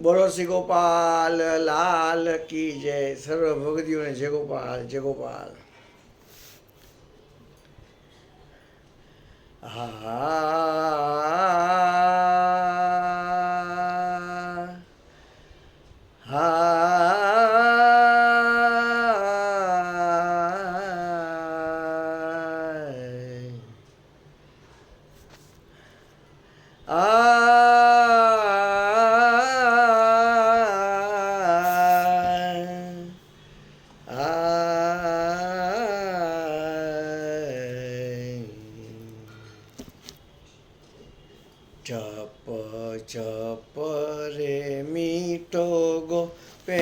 બોલો શ્રી ગોપાલ લાલ કી જય. સર્વ ભગતીઓને જય ગોપાલ જય ગોપાલ. હા. ચપ જપ રે મીઠો ગોપેન્દ્રજી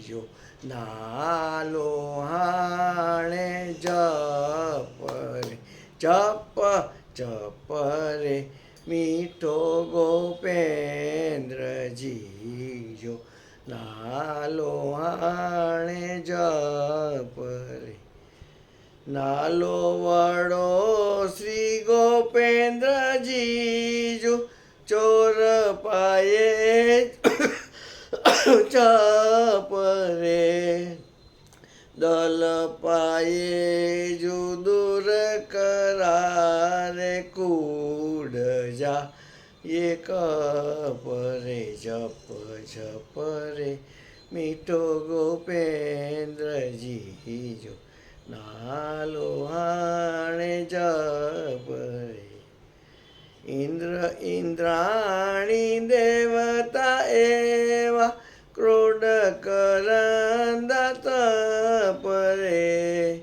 જો નાલો હાણે જપ રે, જપ જપ રે મીઠો ગોપેન્દ્રજી જો નાલો હાણે જપ નાલો વાળો શ્રી ગોપેન્દ્રજી જો ચોર પાયે ચપ રે. દલ પાયે જો દૂર કરારે, કૂડ જા એક પરે જપ જપ રે. મીઠો ગોપેન્દ્રજી જો નાલો હાણે જપ રે. ઇન્દ્ર ઇન્દ્રાણી દેવતા એવા ક્રોડ કરંદા તપ રે.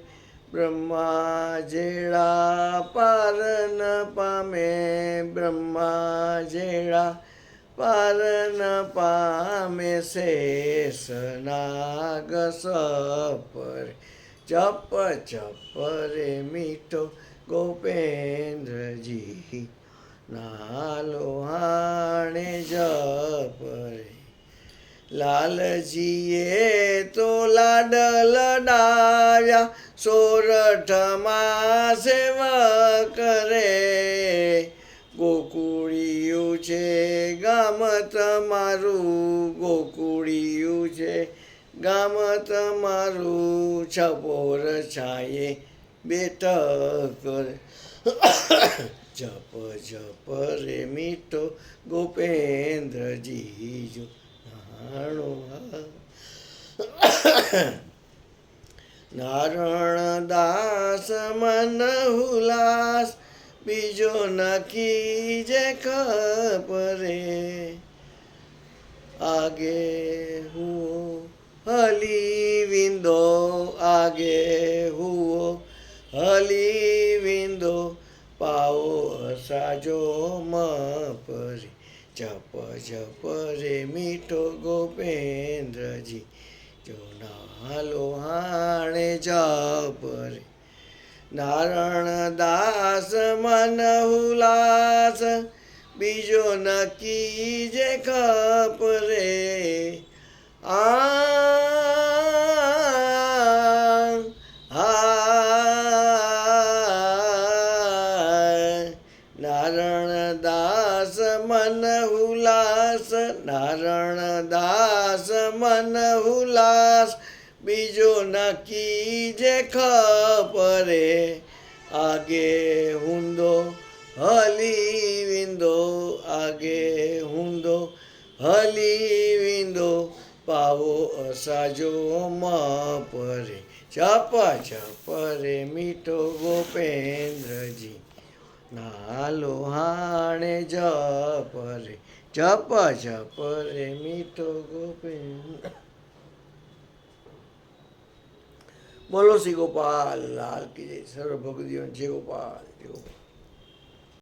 બ્રહ્મા જેડા પાર ન પામે, બ્રહ્મા જેડા પાર ન પામે, શેષ નાગ સપ રે. જપ જપ રે મીઠો ગોપેન્દ્રજી. નાલો હાણે જપ રે. લાલજીએ તો લાડલ ડાયા સોરઠમાં સેવા કરે ગોકુળિયું છે ગામ તમારું ગોકુળિયું છે ગામ તમારું છપોર છાયે બેઠક કર. જપ જપ રે મીઠો ગોપેન્દ્રજી જો નાણો નારણ દાસ મન હુલાસ, બીજો નકી જે ખપરે આગે હુઓ હલી વિંદો આગે હુઓ. હલી વિંદો પાઓ સાજો મપરી. જપ જપ રે મીઠો ગોપેન્દ્રજી. જો નાલો હાણે જપ રે. નારણ દાસ મન હુલાસ બીજો નકી જે ખપ રે. આ હુલાસ નારણ દાસ, મન ઉલાસ બીજો નકી જે ખપરે આગે હુંદો હલી વિંદો આગે હુંદો હલી વિંદો પાવો અસાજો મપરે ચપ ચપ રે મીઠો ગોપેન્દ્રજી. નાલો હાણે જ રે જપ જપ રે મીઠો ગોપેન્દ્ર બોલો શ્રી ગોપાલ, લાલ કી જય સર્વ ભગદીઓ જય ગોપાલ જય ગોપાલ.